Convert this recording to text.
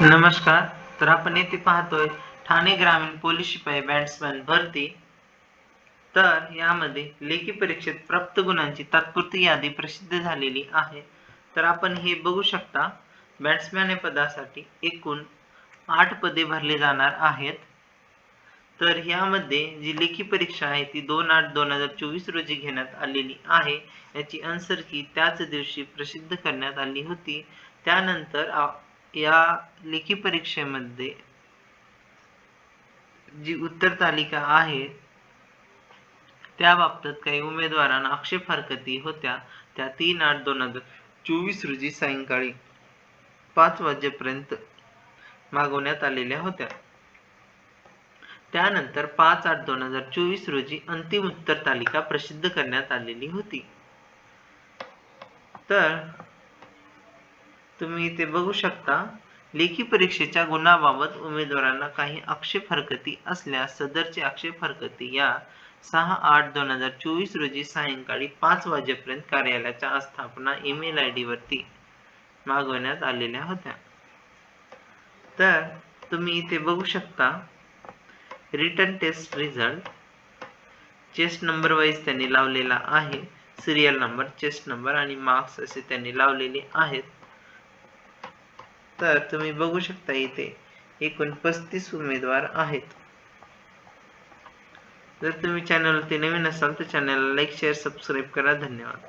नमस्कार तर आपण येथे पाहतोय ठाणे ग्रामीण पोलीस शिपाई बॅट्समॅन भरती. तर यामध्ये लेखी परीक्षेत प्राप्त गुणांची तात्पुरती यादी प्रसिद्ध झालेली आहे. तर आपण हे बघू शकता बॅट्समॅन या पदासाठी एकूण आठ पदे भरले जाणार आहेत. तर यामध्ये जी लेखी परीक्षा आहे ती दोन आठ दोन हजार चोवीस रोजी घेण्यात आलेली आहे. याची आन्सर की त्याच दिवशी प्रसिद्ध करण्यात आली होती. त्यानंतर या लेखी परीक्षेमध्ये जी उत्तर तालिका आहे त्या बाबतीत काही उमेदवारांना आक्षेप हरकती होत्या. त्या तीन आठ दोन हजार चोवीस रोजी सायंकाळी पाच वाजेपर्यंत मागवण्यात आलेल्या होत्या. त्यानंतर पाच आठ दोन हजार चोवीस रोजी अंतिम उत्तर तालिका प्रसिद्ध करण्यात आलेली होती. तर तुम्ही इथे बघू शकता. लेखी परीक्षेच्या गुणाबाबत उमेदवारांना काही आक्षेप हरकती असल्यास सदरची आक्षेप हरकती या सहा आठ दोन हजार चोवीस रोजी सायंकाळी पाच वाजेपर्यंत कार्यालयाच्या आस्थापना ईमेल आय डी वरती मागवण्यात आलेल्या होत्या. तर तुम्ही इथे बघू शकता. Return test result. Chest number wise त्यांनी लावलेला आहे. सिरियल नंबर चेस्ट नंबर आणि मार्क्स असे त्यांनी लावलेले आहेत. तर तुम्ही बघू शकता इथे एकूण पस्तीस उमेदवार आहेत. जर तुम्ही चॅनलवरती नवीन असाल तर चॅनलला लाईक शेअर सबस्क्राईब करा. धन्यवाद.